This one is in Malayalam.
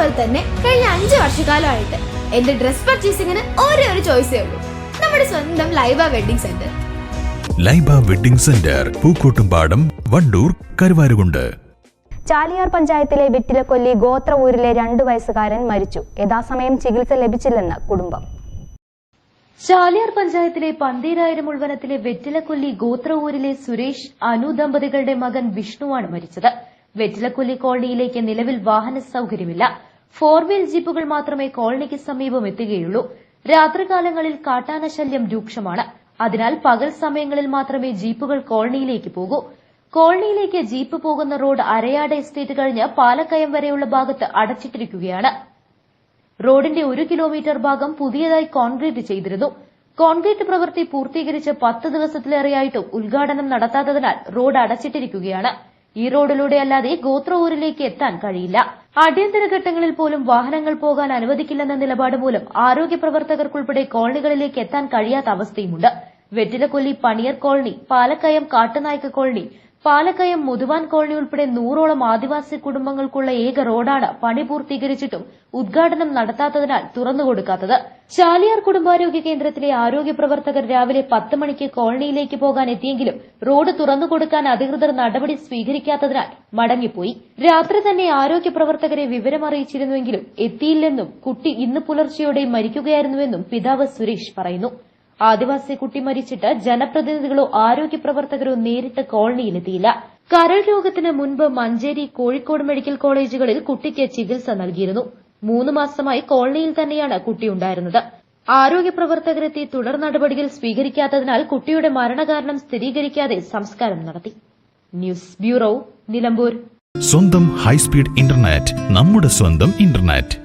അതുപോലെ തന്നെ കഴിഞ്ഞ അഞ്ചു വർഷക്കാലമായിട്ട് എന്റെ ഡ്രസ് പർച്ചേസിംഗിന് ഒരേ ഒരു ചോയ്സേ ഉള്ളൂ. നമ്മുടെ സ്വന്തം Laiba wedding centre. Laiba wedding centre Pookkottumpadam Wandoor Karuvarakundu. Chaliyar പഞ്ചായത്തിലെ വെറ്റിലക്കൊല്ലി ഗോത്ര ഊരിലെ രണ്ടു വയസ്സുകാരൻ മരിച്ചു. യഥാസമയം ചികിത്സ ലഭിച്ചില്ലെന്ന് കുടുംബം. ചാലിയാർ പഞ്ചായത്തിലെ പന്തീരായിരം ഉൾവനത്തിലെ വെറ്റിലക്കൊല്ലി ഗോത്ര ഊരിലെ സുരേഷ് അനു ദമ്പതികളുടെ മകൻ വിഷ്ണുവാണ് മരിച്ചത്. വെറ്റിലക്കൊല്ലി കോളനിയിലേക്ക് നിലവിൽ വാഹന സൌകര്യമില്ല. ഫോർ വീൽ ജീപ്പുകൾ മാത്രമേ കോളനിക്ക് സമീപം എത്തുകയുള്ളൂ. രാത്രികാലങ്ങളിൽ കാട്ടാന ശല്യം രൂക്ഷമാണ്. അതിനാൽ പകൽ സമയങ്ങളിൽ മാത്രമേ ജീപ്പുകൾ കോളനിയിലേക്ക് പോകൂ. കോളനിയിലേക്ക് ജീപ്പ് പോകുന്ന റോഡ് അരയാട് എസ്റ്റേറ്റ് കഴിഞ്ഞ് പാലക്കയം വരെയുള്ള ഭാഗത്ത് അടച്ചിട്ടിരിക്കുകയാണ്. റോഡിന്റെ ഒരു കിലോമീറ്റർ ഭാഗം പുതിയതായി കോൺക്രീറ്റ് ചെയ്തിരുന്നു. കോൺക്രീറ്റ് പ്രവൃത്തി പൂർത്തീകരിച്ച് പത്ത് ദിവസത്തിലേറെയായിട്ടും ഉദ്ഘാടനം നടത്താത്തതിനാൽ റോഡ് അടച്ചിട്ടിരിക്കുകയാണ്. ഈ റോഡിലൂടെ അല്ലാതെ ഗോത്രഊരിലേക്ക് എത്താൻ കഴിയില്ല. അടിയന്തര ഘട്ടങ്ങളിൽ പോലും വാഹനങ്ങൾ പോകാൻ അനുവദിക്കില്ലെന്ന നിലപാട് മൂലം ആരോഗ്യ പ്രവർത്തകർക്കുൾപ്പെടെ കോളനികളിലേക്ക് എത്താൻ കഴിയാത്ത അവസ്ഥയുമുണ്ട്. Vettilakolli Paniyar colony Palakkayam Kattunaikka colony Palakkayam Muthuvan colony ഉൾപ്പെടെ നൂറോളം ആദിവാസി കുടുംബങ്ങൾക്കുള്ള ഏക റോഡാണ് പണി പൂർത്തീകരിച്ചിട്ടും ഉദ്ഘാടനം നടത്താത്തതിനാൽ തുറന്നുകൊടുക്കാത്തത് ചാലിയാർ കുടുംബാരോഗ്യ കേന്ദ്രത്തിലെ ആരോഗ്യ പ്രവർത്തകർ രാവിലെ പത്ത് മണിക്ക് കോളനിയിലേക്ക് പോകാൻ എത്തിയെങ്കിലും റോഡ് തുറന്നുകൊടുക്കാൻ അധികൃതർ നടപടി സ്വീകരിക്കാത്തതിനാൽ മടങ്ങിപ്പോയി. രാത്രി തന്നെ ആരോഗ്യ പ്രവർത്തകരെ വിവരമറിയിച്ചിരുന്നുവെങ്കിലും എത്തിയില്ലെന്നും കുട്ടി ഇന്ന് പുലർച്ചെയോടെ മരിക്കുകയായിരുന്നുവെന്നും പിതാവ് സുരേഷ് പറയുന്നു. ആദിവാസി കുട്ടി മരിച്ചിട്ട് ജനപ്രതിനിധികളോ ആരോഗ്യ പ്രവർത്തകരോ നേരിട്ട് കോളനിയിലെത്തിയില്ല. കരൾ രോഗത്തിന് മുൻപ് മഞ്ചേരി കോഴിക്കോട് മെഡിക്കൽ കോളേജുകളിൽ കുട്ടിക്ക് ചികിത്സ നൽകിയിരുന്നു. മൂന്ന് മാസമായി കോളനിയിൽ തന്നെയാണ് കുട്ടിയുണ്ടായിരുന്നത് ആരോഗ്യ പ്രവർത്തകരെത്തി തുടർ നടപടികൾ സ്വീകരിക്കാത്തതിനാൽ കുട്ടിയുടെ മരണകാരണം സ്ഥിരീകരിക്കാതെ സംസ്കാരം നടത്തി. News bureau Nilambur. സ്വന്തം ഹൈസ്പീഡ് ഇന്റർനെറ്റ് നമ്മുടെ സ്വന്തം ഇന്റർനെറ്റ്.